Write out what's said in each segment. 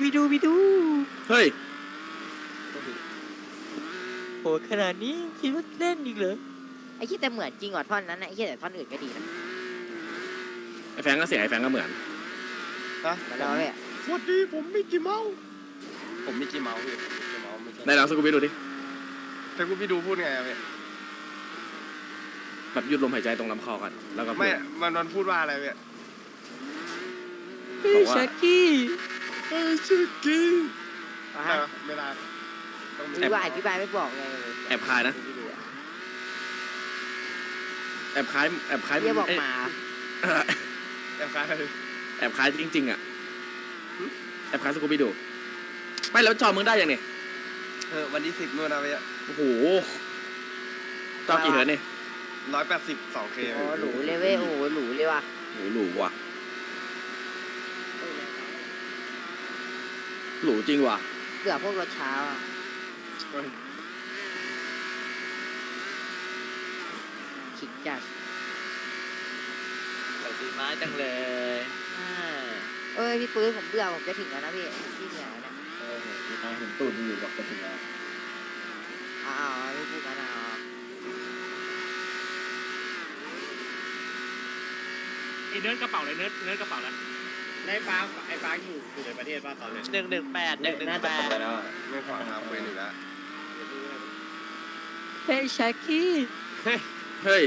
ไปดูไปดูเฮ้ยโหขนาดนี้คิดว่าเล่นอีกเหรอไอ้ที่แต่เหมือนจริงว่ะท่อนนั้นนะไอ้ที่แต่ท่อนอื่นก็ดีนะไอ้แฟงก็เสียงไอ้แฟงก็เหมือน นะเหมือนเราเลยอะสวัสดีผมมิกกี้เมาส์ผมมิกกี้เมาส์พี่มิกกี้เมาส์ไม่ใช่ไหนลองสกูบี้ดูดิ แต่กูพี่ดูพูดไงอะพี่แบบหยุดลมหายใจตรงลำคอก่อนแล้วก็พูด ไม่มันมันพูดว่าอะไรพี่เฮ้บยอกว่า ชักกี้ เอ้ยชื่อกิ้งอะแต่ฮะไม่ได้ต้องมีอธิบายอธิบายไม่บอกเลยแอบคายนะ แอบคล้ายแอบคล้ายเรียกบอกเอ้ยหมาแอบคล้ายอะไรแอบคล้ายจริงๆอะแอบคล้ายสกูบี้ดูไม่แล้วจอมึงได้ยังเนี่ยเออวันที่สิบนู่นนะพี่โอ้โหจอกี่เหิร์ตเนี่ยร้อยแปดสิบสองเคโอ้หรูเลยเว้ยโอ้โหหรูเลยว่ะโหหรูว่ะ หรูจริงว่ะ เกือบพวกรถเช้าอะขิกจัดตีไม้จังเลยอ่าเอ้ยพี่ปื้นผมเบื่อผมจะถึงแล้วนะพี่พี่เหนียวเนี่ยเห็นตูดอยู่กับกระถิ่นแล้วอ้าวไม่พูดกันเอาไอ้เนิร์ดกระเป๋าเลยเนิร์ดเนิร์ดกระเป๋าแล้ว ในฟ้าไอ้ฟ้าอยู่อยู่ในประเทศป่ะตอนนี้หนึ่งหนึ่งแปดหนึ่งหนึ่งน่าแปจะไปดแล้วไม่ขอทำเวรอยู่แล้ว เฮ้ยชักกี้ เฮ้ย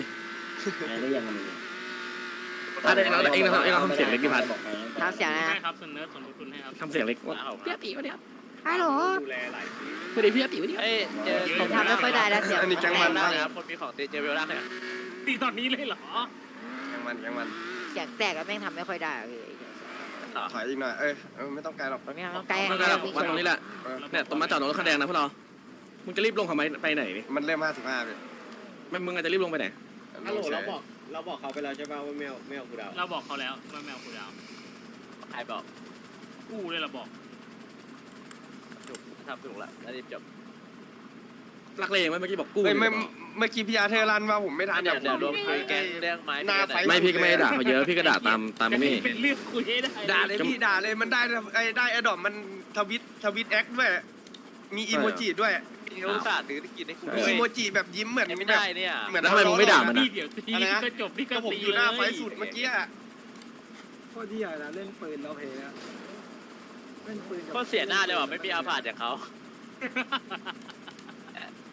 ไงได้ยังมันอะเดี๋ยวเราเองเราเองเราทำเสียงเล็กดิพัดทำเสียงอะไรให้นะครับส่วนเนิร์ดส่วนทุนให้ครับทำเสียงเล็กว้าวพี่อาติวะเนี่ยฮัลโหลดูแลหลายทีสวัสดีพี่อาติวะเนี่ยเอ้ยเจอผมทำไม่ค่อยได้แล้วเสียงอันนี้แก๊งมันแตนะกเลยครับ คนมีของเจอเวลล่าเนี่ยตีตอนนี้เลยเหรอแกงมันแกงมัน เสียงแตกแล้วแม่งทำไม่ค่อยได้อะพี่ ถอยอีกหน่อย เอ้ยเออไม่ต้องไกลหรอกตอนนี้ต้องใกล้ไม่เป็นไรหรอกวัดตรงนี้แหละเออเนี่ยตรงมาจอดรถคันแดงนะพวกเรามึงจะรีบลงทำไมไปไหนนี่มันเริ่มห้าสิบห้าพี่ไม่มึงอาจจะรีบลงไปไหนฮัลโหลเราบอกเราบอกเขาไปแล้วใช่ป่ะว่าไม่เอาไม่เอากูดาวเราบอกเขาแล้วว่าแมวกูดาวใครบอกกูเลยเราบอกถูกทำถูกละแล้วรีบจบ ลักเลงไหมเมื่อกี้บอกกู้เอ้ยไม่ไม่บอกเมื่อกี้พี่อาร์เธอร์รันว่าผมไม่ทันเดี๋ยวเดี๋ยวรวมคุยแกงไอ้เรื่องไม้หน้าไฟไม่พี่ก็ไม่ได้ด่าเขาเยอะพี่ก็ด่าตามตามนี่เป็นเรื่องคุยให้ได้ด่าเลยพี่ด่าเลยมันได้ไอ้ได้ไอ้ดอกมันทวิตทวิตแอคด้วยมีอีโมจิด้วยมีอุตส่าห์ถือกินให้กูมีด้วยอีโมจิแบบยิ้มเหมือนไม่แบบได้เนี่ยเหมือนแล้วทำไมมึงไม่ด่ามันนี่อะเดี๋ยวตีอะไรนะก็จบนี่ก็ก็ผมตีอยู่หน้าไฟเลยสุดเมื่อกี้อะโคตรดีอะนะเล่นปืนเราเพลอะเล่นปืนก็เสียหน้าเลยว่ะไม่มีอาผาดจากเขา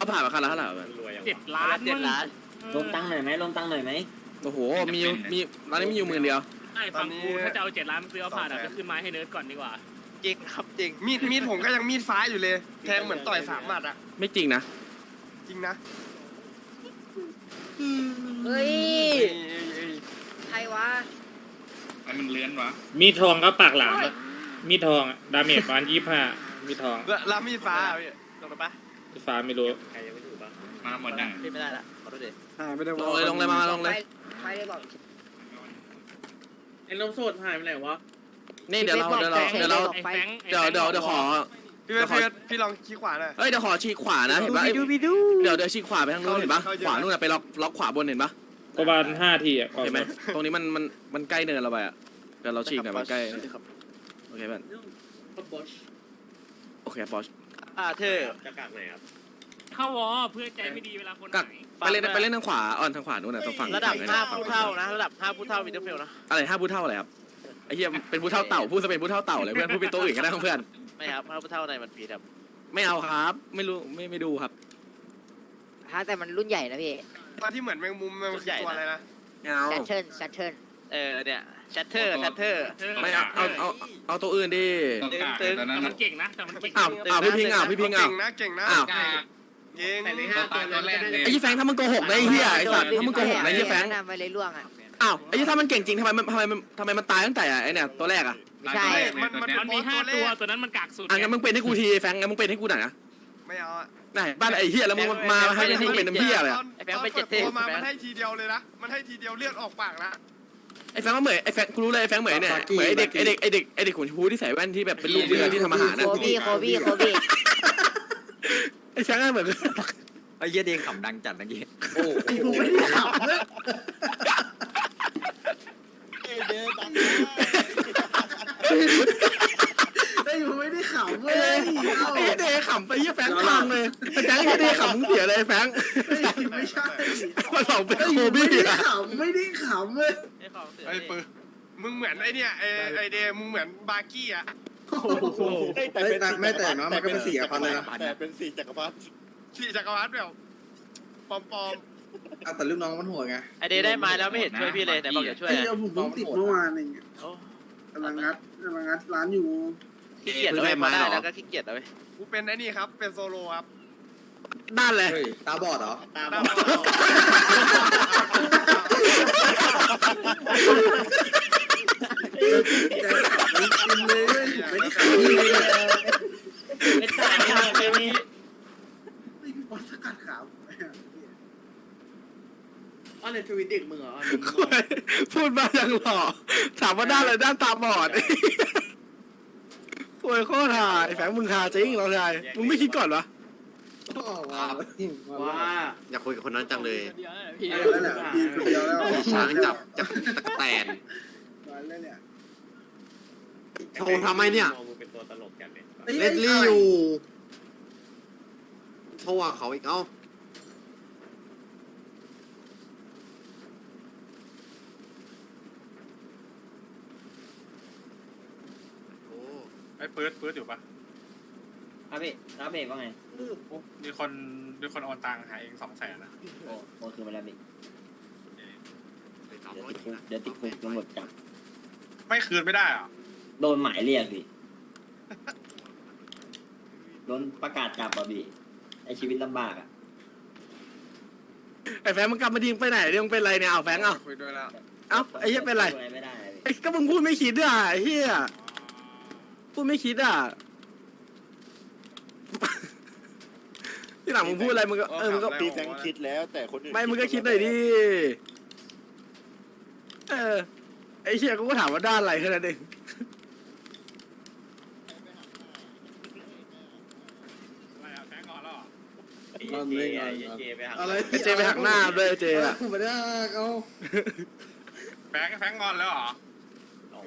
เอาผ่านมาคันละเท่าไหร่วะรวยเจ็ดล้านเจ็ดล้านลงตังค์หน่อยไหมลงตังค์หน่อยไหมโอ้โหมีอยู่มีร้านนี้มีอยู่หมื่นเดียวไอ้ฟังกูถ้าจะเอาเจ็ดล้านซื้ออาผาดอะก็ขึ้นไม้ให้เนิร์ดก่อนดีกว่าจริงครับจริงมีดมีดผมก็ยังมีดฟ้าอยู่เลย แทงเหมือนต่อยสามหมัดอะไม่จริงนะจริงนะเฮ้ยเอ้ยเอ้ยเอ้ยใครวะมันเลื้อนวะมีดทองก็ปากหลามอะมีดทองอะดาเมจประมาณยี่ห้ามีดทองแล้วแล้วมีดฟ้าอะพี่ลงไปปะ ฟ้าไม่รู้ใครยังไม่ถูกป่ะมาหมดอะขึ้นไม่ได้ละขอโทษดิหายไปได้ลงเลยลงเลยมามาลงเลยใครได้บอกไอ้ลมโสดหายไปไหนวะนี่เดี๋ยวเราเดี๋ยวเราเดี๋ยวเราไอ้แฟงไอ้เดี๋ยวแฟงเดี๋ยวเดี๋ยวขอพี่เวทพี่เวทพี่ลองชี้ขวาหน่อยเฮ้ยเดี๋ยวขอชี้ขวานะเห็นปะไปเอ้ยดูไปดูเดี๋ยวเดี๋ยวชี้ขวาไปทางนู้นเห็นปะเข้าเยอะขวานู่นอะไปล็อกล็อกขวาบนเห็นปะประมาณห้าทีอะก่อนเห็นไหมตรงนี้มันมันมันใกล้เนินเราไปอะเดี๋ยวเราฉีกหน่อยมันใกล้ครับโอเคเพื่อนบอสโอเคบอส อ่าเธอ จะกากไหนครับ เข้าวอเพื่อใจไม่ดีเวลาคนกักไหนไปเล่นไปเล่นทางขวาอ่อนทางขวานู่นน่ะตรงฝั่งระดับฝั่งห้าฝั่งผู้เท่านะ ระดับห้าผู้เท่ามีเทอร์เฟลนะ อะไรห้าผู้เท่าอะไรครับไอ้เหี้ยเป็นผู้เท่าเต่าพูดจะเป็นผู้เท่าเต่าเลยเพื่อนพูดเป็นตัวอื่นก็ได้ของเพื่อน ไม่ครับห้าผู้เท่าในมันผีครับ ไม่เอาครับ ไม่รู้ไม่ไม่ดูครับฮะแต่มันรุ่นใหญ่นะพี่มาที่เหมือนแมงมุมมันคือตัวอะไรนะไม่เอาแซทเทิร์นแซทเทิร์นเออเนี่ย ชัตเตอร์ชัตเตอร์ ไม่เอาเอาเอาเอาตัวอื่นดิต้องกากตึงตอนนั้นแต่มัน่ะนเก่งนะแต่มันเก่งอ้าวอ้าวพี่พิงอ้าวพี่พิงอ้าว เก่งนะเก่งนะอ้าว กากเก่งแต่ในห้าตัวนั้นก็ได้ไอ้ยี่แฟงถ้ามึงโกหกนะไอ้เหี้ยไอ้สัตว์ถ้ามึงโกหกนะไอ้ยี่แฟงนำไปเลยล่วงอะ อ้าวไอ้ยี่ถ้ามันเก่งจริงทำไมมันทำไมมันทำไมมันตายตั้งแต่ไอ้เนี่ยตัวแรกอะไม่ใช่ มันมันมันมีห้าตัวตัวนั้นมันกากสุดอะงั้นมึงเป็นให้กูทีไอ้แฟงงั้นมึงเป็นให้กูหน่อยนะไม่เอาอะไหนบ้านไอ้เหี้ยแล้วมึงมาให้ให้มึงเป็นน้ำเหี้ยเลยตอะอนตอนเปิดตัวมามันให้ทีเดียวเลยนะมันให้ทีเดียวเลือดออกปากนะ ไอ้แฟงก็เหมือนไอ้แฟงกูรู้เลยไอ้แฟงเหมือนไอ้เนี่ยเหมือนไอ้เด็กไอ้เด็กไอ้เด็กไอ้เด็กขุนชูที่ใส่แว่นที่แบบเป็นลูกเรือที่ทำอาหารโคนะบี้โคบี้โคบี้ไอ้แฟงก็เหมือนไอ้เหี้ยเด้งขำดังจัดเมื่อกี้ โอ้ไอ้กูไม่ได้ขับเลยไอ้กูไม่ได้ำ ไอ้ เล เลย ยเอ้าไอ้เดย์ขำไปเหี้ยแฟงพังเลยไอ้แฟงไอ้เดย์ขำมึงเสียเลยไอ้แฟงไม่ใช่มันสองเป็นเอ้ยโคไม่บี้ได้อะขำไม่ได้ขำเลยไอ้ของเสือไอ้ปืนมึงเหมือนไอ้เนี่ยไอ้ไอ้เดย์มึงเหมือนบาร์กี้อะแต่เป็นไม่แต่นะมันก็เป็นสี่กับพันเลยนะแต่เป็นสี่จักรพรรดิที่จักรวรรดิแบบปลอมอะแต่ลูกน้องมันหัวไงไอเดย์ได้ไม้แล้วไม่เห็นช่วยพี่เลยไหนบอกจะช่วยไอ้อะเดี๋ยวผมเพิ่งติดเมื่อวานเองโอ้กำลังงัดกำลังงัดร้านอยู่ ขี้เกียจเลยพอได้แล้วก็ขี้เกียจเลยๆกูเป็นไอ้นี่ครับ เป็นโซโลครับด้านเลยเฮ้ยตาบอดเหรอ ตามแต่ไม่กินเลยเว้ยไม่ได้ขำเลยไม่ตายไม่มีไม่พี่บอลสกัดขาวอ๋อในทวิตเด็กมึงเหรอพูดมาอย่างหล่อถามว่าด้านอะไรด้านตาบอด โอ้ยโคตรหาไอ้แฟงมึงหาจริงเราชายมึงไม่คิดก่อนวะว้าว่า อยากคุยกับคนนั้นจังเลยแล้วแหละพี่คนเดียวแล้วช้างจับจับตะกแตนมาแล้วเนี่ยโชว์ทำไมเนี่ยเป็นตัวตลกกันเลยเลดลี่อยู่โชว์เขาอีกเอ้า ไอ้ปื๊ดปื๊ดอยู่ปะครับพี่รับเบรกว่าไงมีคนมีคนโอนตังค์หาเองสองแสนนะโอ้โอ้คือมาแล้วพี่ไปสามเดี๋ยวร้อยติดคุกเดี๋ยวติดคุกตำรวจจับไม่คืนไม่ได้เหรอโดนหมายเรียกพี่โดนประกาศจับอะพี่ไอชีวิตลำบากอะไอ้แฟงมึงกลับมาดีมึงไปไหนเนี่ยมึงเป็นไรเนี่ยเอาแฟงเอาคุยด้วยแล้วเอ้าไอ้เหี้ยเป็นไรทำอะไรไม่ได้อะพี่ไอ้ก็มึงพูดไม่คิดอะไอ้เหี้ย พูดไม่คิดอะ ที่หลังมึงพูดอะไรมึงก็เออมึงก็ตีแฟงคิดแล้วแต่คนอื่นไม่มึงก็คิดหน่อยดิเออไอ้เชี่ยกูก็ถามว่าด้านอะไรแค่นั้นเองอะไรอะแฟงก่อนแล้วเหรอนอนเลยไงอะไรไอ้เจไปหักหน้าด้วยไอ้เจอะไม่ได้เอาแฟงแฟงงอนแล้วเหรอ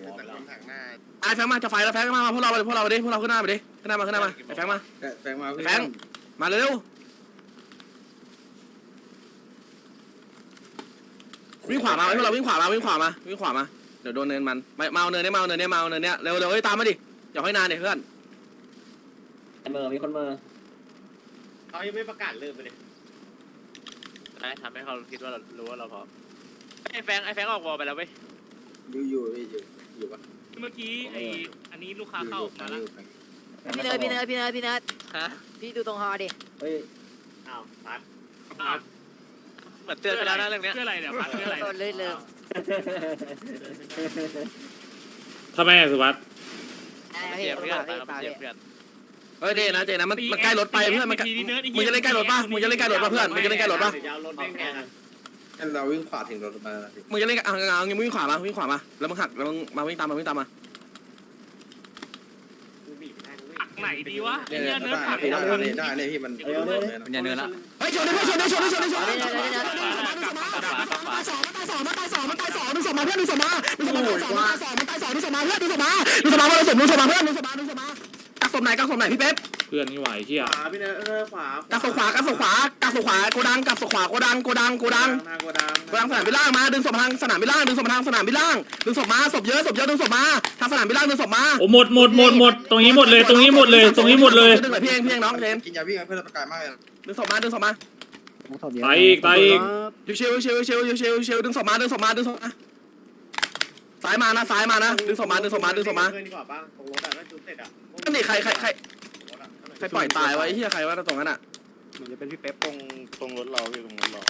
แต่คนถังหน้าไอ้แฟงมาจะไฟแล้วแฟงมามาพวกเราไปพวกเราไปดิพวกเราขึ้นหน้าไปดิขึ้นหน้ามาขึ้นหน้ามาไอ้แฟงมาแต่แฟงมาไอ้แฟงมาเร็ววิ่งขวามาไอ้พวกเราวิ่งขวามาวิ่งขวามาวิ่งขวามาเดี๋ยวโดนเนินมันไม่มาเอาเนินเนี้ยมาเอาเนินเนี้ยมาเอาเนินเนี้ยเร็วเร็วเฮ้ยตามมาดิอย่าให้นานเดี๋ยวเพื่อนไอเมอร์มีคนเมอร์เขายังไม่ประกาศเริ่มไปเลยนะทำให้เขาคิดว่าเรารู้ว่าเราพร้อมไอ้แฟงไอ้แฟงออกวอลไปแล้วเว้ยอยู่อยู่อยู่ อยู่ปะเมื่อกี้ไออันนี้ลูกค้าเข้ามาแล้วพี่เนิร์ดพี่เนิร์ดพี่เนิร์ดพี่เนิร์ดฮะพี่ดูตรงฮอดิเฮ้ยอ้าวพัดเหมือนเตือนไปแล้วนะเรื่องเนี้ยเพื่ออะไรเนี่ยพัดเพื่ออะไรโดนเลยเลยทำไมอะสุวัสด์ไอ้เสีพี่ยคนเพื่อนฝากพี่เราฝากเสียพี่เพื่อนเฮ้ยเจนะเจนะมันมันใกล้รถไปเพื่อนมันใกล้มึงจะเล่นใกล้รถปะมึงจะเล่นใกล้รถปะเพื่อนมึงจะเล่นใกล้รถปะยาวรถแม่ งั้นเราวิ่งขวาถึงรถมามึงจะเล่นกับเอาเอาเอางี้มึงวิ่งขวามาวิ่งขวามาแล้วมึงหักแล้วมึงมาวิ่งตามมาวิ่งตามมาหักไหนดีวะไอ้เนี่ยเนื้อได้เนื้อผักได้ได้เนี่ยพี่มันมันอย่าเนินละเฮ้ยชนเลยชนเลยชนเลยชนเลยชนเลยเอาพี่เนิร์ดพี่เนิร์ดตายสองมันตายสองมันตายสองมันตายสองมันตายสองดึงศพมาเพื่อนดึงศพมาดึงศพมาดึงศพมามันตายสองดึงศพมาเพื่อนดึงศพมาดึงศพมาดึงศพมาดึงศพมาเพื่อนดึงศพมาดึงศพมากักศพไหนกักศพไหนพี่เป๊ป เพื่อนนี่ไหวเที่ยขวาพี่เนยเออขวากักศพขวากักศพขวากักศพขวาโกดังกักศพขวาโกดังโกดังโกดังทางโกดังโกดังสนามบินล่างมาดึงศพมาทางสนามบินล่างดึงศพมาทางสนามบินล่างดึงศพมาศพเยอะศพเยอะดึงศพมาทางสนามบินล่างดึงศพมาโอ้หมดหมดหมดหมดตรงนี้หมดเลยตรงนี้หมดเลยตรงนี้หมดเลยดึงหน่อยพี่เองพี่เองน้องเจมกินยาวิ่งเพื่อนประกาศมากเลยดึงศพมาดึงศพมาตายอีกตายอีกยูเชลยูเชลยูเชลยูเชลยูเชลดึงศพมาดึงศพมาดึงศพมาซ้ายมานะซ้ายมานะดึงศพมาดึงศพมาดึงศพมาดีกว่าป่ะตรงรถอะถ้าจุดเสร็จอะนั่นนี่ใครใครใครใค รปล่อยตายไว้เฮียใครว่าตรงนั้นอะเหมือนจะเป็นพี่เป๊ปตรงตรงรถเราพี่ตรงรถเรา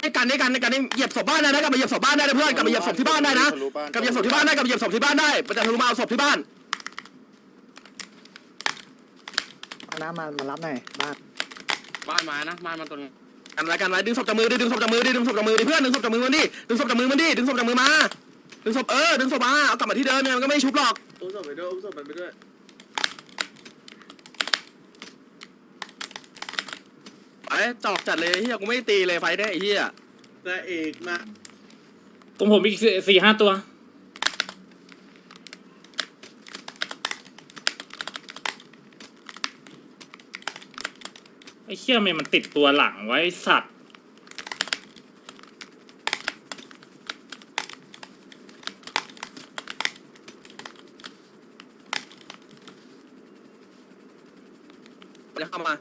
ไอ้กันไอ้กันไอ้กันนี่เหยียบศพบ้านได้นะกลับมาเหยียบศพบ้านได้นะเพื่อนกลับมาเหยียบศพที่บ้านได้นะกลับมาเหยียบศพที่บ้านได้กลับมาเหยียบศพที่บ้านได้มันจะทะลุมาเอาศพที่บ้านน้ำมามารับหน่อยบ้านบ้านมานะบ้านมาตรงกันไว้กันไว้ดึงศพจากมือดิดึงศพจากมือดิดึงศพจากมือดิเพื่อนดึงศพจากมือมันดิดึงศพจากมือมันดิดึงศพจากมือมา ดึงศพเออดึงศพมาเอากลับมาที่เดิมเนี่ยมันก็ไม่ชุบหรอกอุ้มศพไปด้วยอุ้มศพไปด้วยไอ้จอกจัดเลยเฮียกูไม่ตีเลยไฟได้ไอ้เฮียแต่เอกมาตรงผมอีกสี่สี่ห้าตัว ไอ้เชี่ยทำไมมันติดตัวหลังไว้ไอ้สัตว์ จะเข้ามา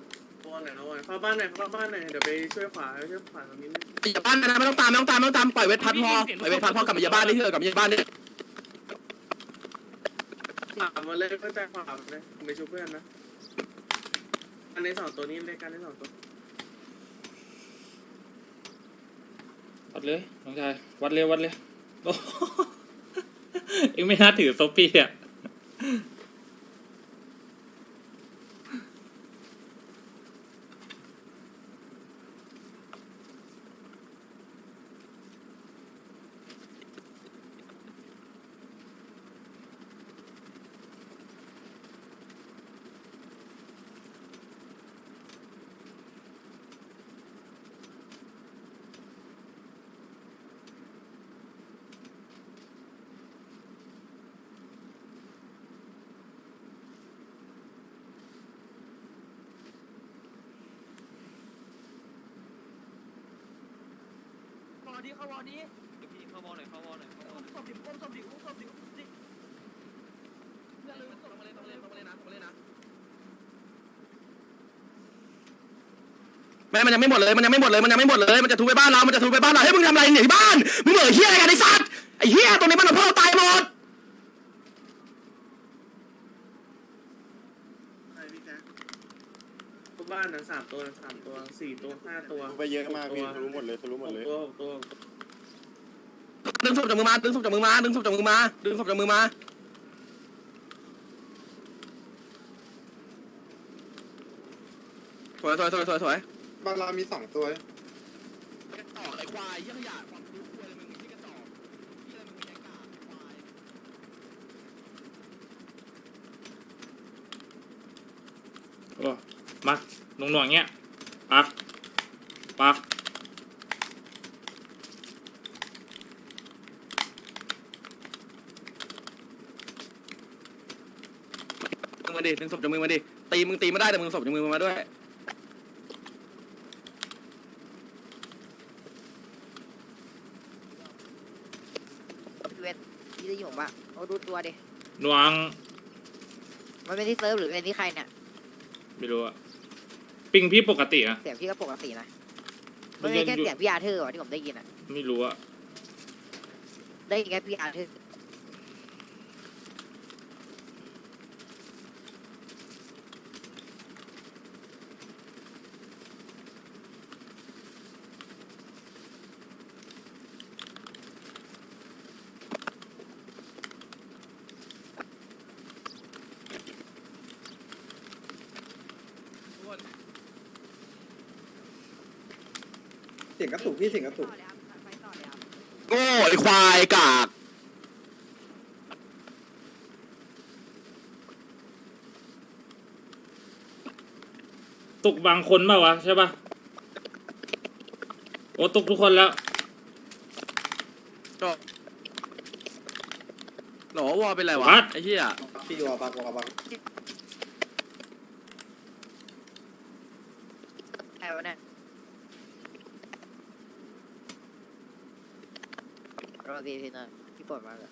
เข้าบ้านไหนเข้า บ้านไหนเข้าบ้านไหนเดี๋ยวไปช่วยขวาช่วยขวาตรงนี้อย่าบ้านนะไม่ต้องตามไม่ต้องตามไม่ต้องตามปล่อยเวทพัดพอปล่อยเวทพัดพอกลับมาอย่าบ้านนี่เถอะกลับมาอย่าบ้านนี่ขวามาเลยก็ใจขวาเลยผมไปช่วยเพื่อนนะอันในสองตัวนี้เลยกันในสองตัววัดเลยน้องชายวัดเลยวัดเลยโอ้เอ็งไม่น่าถือโซปี้อะ แม่มันยังไม่หมดเลยมันยังไม่หมดเลยมันยังไม่หมดเลยมันจะทุบไปบ้านเรา มันจะทุบไปบ้านเราให้ยมึงทำอะไรเนี่ยที่บ้านมึงเหม่อเฮียอะไรกันไอ้สัตว์ไอ้เฮียตรงนี้มันเอาพวกเราตายหมด ทุก บ้านนั้นสามตัวสามตัวสี่ตัวห้าตัวไปเยอะมากพี่ทะลุหมดเลยทะลุหมดเลยตัวตัวดึงศพจากมือมาดึงศพจากมือมาดึงศพจากมือมาดึงศพจากมือมาสวยสวยสวยสวยสวยบ้านเรามีสองตัวต่อไอ้ควายเหี้ยขยะความรู้ควายมึงที่กระจอกเหี้ยมึงแกงกาควายโอ้ มาหน่วงๆเงี้ยปักปักมึงมาดิดึงศพจากมือมาดิตีมึงตีไม่ได้แต่มึงศพจากมือมาด้วยพี่เวทพี่ได้ยินผมปะเอาดูตัวดิหน่วงมันเป็นที่เซิร์ฟหรือเป็นที่ใครเนี่ยไม่รู้อะ ปิงพี่ปกติอะ เสียงพี่ก็ปกตินะมัมันนเป็ยันงแค่อยู่เสียงพี่อาเธอร์ว่ะที่ผมได้ยินอะ ไม่รู้อะได้ยินแค่พี่อาเธอร์ ยงกระตุกพี่เสียงกระตุกไปต่อเลยครับโง่ไอ้ควายกากตุกบางคนเปล่าวะใช่ปะโอ้ตุกทุกคนแล้วจบหรอวอเป็นไรวะ What? ไอ้เหี้ยพี่วอปักวอปัก ใครวะเนี่ย รอดีทีนะพี่ปลดมาเลย